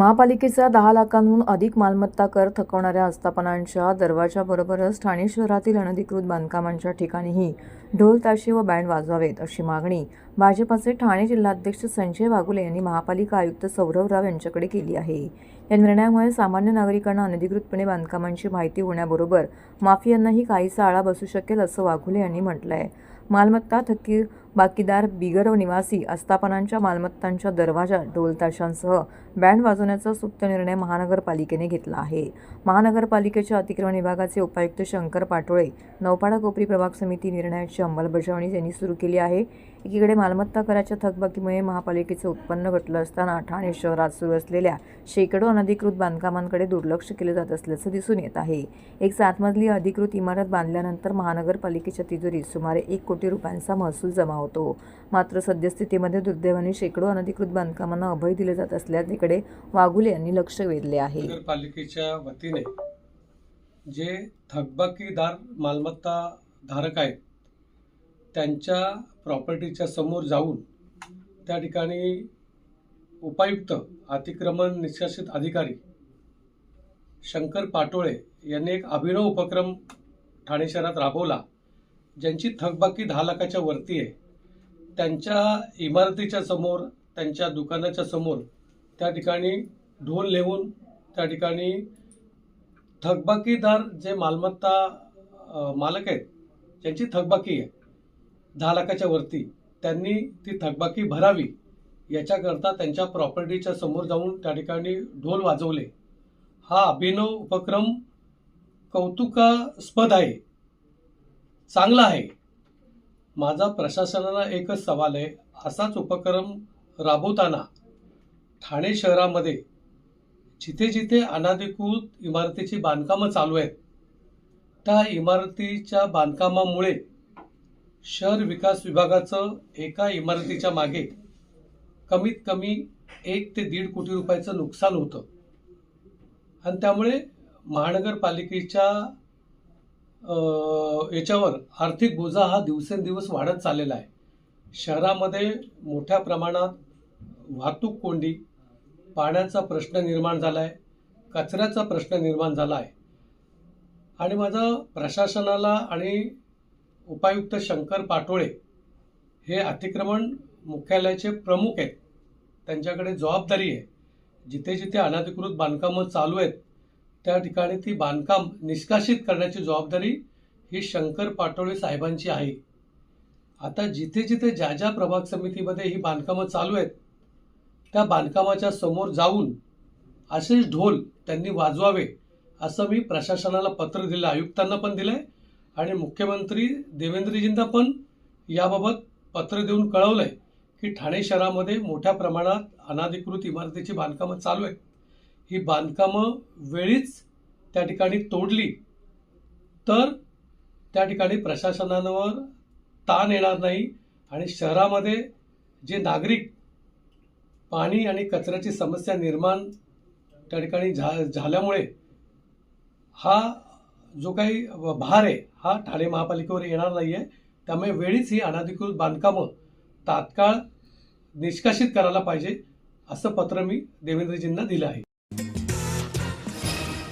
महापालिकेचा दहा लाखांहून अधिक मालमत्ता कर थकवणाऱ्या आस्थापनांच्या दरवाजाबरोबरच ठाणे शहरातील अनधिकृत बांधकामांच्या ठिकाणीही ढोल ताशे व बँड वाजवावेत अशी मागणी भाजपाचे ठाणे जिल्हाध्यक्ष संजय वाघुले यांनी महापालिका आयुक्त सौरव राव यांच्याकडे केली आहे. या निर्णयामुळे सामान्य नागरिकांना अनधिकृतपणे बांधकामांची माहिती होण्याबरोबर माफियांनाही काहीसा आळा बसू शकेल असं वाघुले यांनी म्हटलं आहे मालमत्ता थकीर बाकीदार बिगर निवासी आस्थापनांच्या मालमत्तांच्या दरवाजा ढोलताशांसह बँड वाजवण्याचा सुप्त निर्णय महानगरपालिकेने घेतला आहे. महानगरपालिकेच्या अतिक्रमण विभागाचे उपायुक्त शंकर पाटोळे नौपाडा कोपरी प्रभाग समिती निर्णयाची अंमलबजावणी यांनी सुरू केली आहे. एकीकडे मालमत्ता कराच्या थकबाकीमुळे महापालिकेचं उत्पन्न घटलं असताना ठाणे शहरात सुरू असलेल्या शेकडो अनधिकृत बांधकामांकडे दुर्लक्ष केले जात असल्याचं दिसून येत आहे. एक सात मजली अधिकृत इमारत बांधल्यानंतर महानगरपालिकेच्या तिजोरीत सुमारे एक कोटी रुपयांचा महसूल जमा होतो. मात्र सद्यस्थितीमध्ये दुर्दैवाने शेकडो अनधिकृत बांधकामांना अभय दिले जात असल्याकडे वाघुले यांनी लक्ष वेधले आहे. पालिकेच्या वतीने जे थकबाकीदार मालमत्ता धारक आहेत त्यांच्या प्रॉपर्टीच्या समोर जाऊन त्या ठिकाणी उपायुक्त अतिक्रमण निष्कासित अधिकारी शंकर पाटोळे यांनी एक अभिनव उपक्रम ठाणे शहरात राबवला ज्यांची थकबाकी दहा लाखाच्या वरती आहे. त्यांच्या इमारतीच्या समोर त्यांच्या दुकानाच्या समोर त्या ठिकाणी ढोल लिहून त्या ठिकाणी थकबाकीदार जे मालमत्ता मालक आहेत ज्यांची थकबाकी आहे दहा लाखाच्या वरती. त्यांनी ती थकबाकी भरावी याच्याकरता त्यांच्या प्रॉपर्टीच्या समोर जाऊन त्या ठिकाणी ढोल वाजवले. हा अभिनव उपक्रम कौतुकास्पद आहे. चांगला आहे. माझा प्रशासनाला एकच सवाल आहे. असाच उपक्रम राबवताना ठाणे शहरामध्ये जिथे जिथे अनाधिकृत इमारतीची बांधकामं चालू आहेत त्या इमारतीच्या बांधकामामुळे शहर विकास विभागाचं एका इमारतीच्या मागे कमीत कमी एक ते दीड कोटी रुपयाचं नुकसान होतं. आणि त्यामुळे महानगरपालिकेच्या याच्यावर आर्थिक बोजा हा दिवसेंदिवस वाढत चाललेला आहे. शहरामध्ये मोठ्या प्रमाणात वाहतूक कोंडी पाण्याचा प्रश्न निर्माण झाला आहे कचऱ्याचा प्रश्न निर्माण झाला आहे. आणि माझं प्रशासनाला आणि उपायुक्त शंकर पाटोळे हे अतिक्रमण मुख्यालयाचे प्रमुख आहेत. त्यांच्याकडे जबाबदारी आहे. जिथे जिथे अनधिकृत बांधकामं चालू आहेत त्या ठिकाणी ती बांधकाम निष्कासित करण्याची जबाबदारी ही शंकर पाटोळे साहेबांची आहे. आता जिथे जिथे ज्या ज्या प्रभाग समितीमध्ये ही बांधकामं चालू आहेत त्या बांधकामाच्या समोर जाऊन असेच ढोल त्यांनी वाजवावे असं मी प्रशासनाला पत्र दिलं आयुक्तांना पण दिलं आहे आणि मुख्यमंत्री देवेंद्रजींना पण याबाबत पत्र देऊन कळवलं आहे की ठाणे शहरामध्ये मोठ्या प्रमाणात अनाधिकृत इमारतीची बांधकामं चालू आहेत. ही बांधकामं वेळीच त्या ठिकाणी तोडली तर त्या ठिकाणी प्रशासनावर ताण येणार नाही आणि शहरामध्ये जे नागरिक पाणी आणि कचऱ्याची समस्या निर्माण त्या ठिकाणी झा झाल्यामुळे हा जो काही भार आहे हा ठाणे महापालिकेवर येणार नाही आहे त्यामुळे वेळीच ही अनधिकृत बांधकामं तात्काळ निष्कासित करायला पाहिजे असं पत्र मी देवेंद्रजींना दिलं आहे.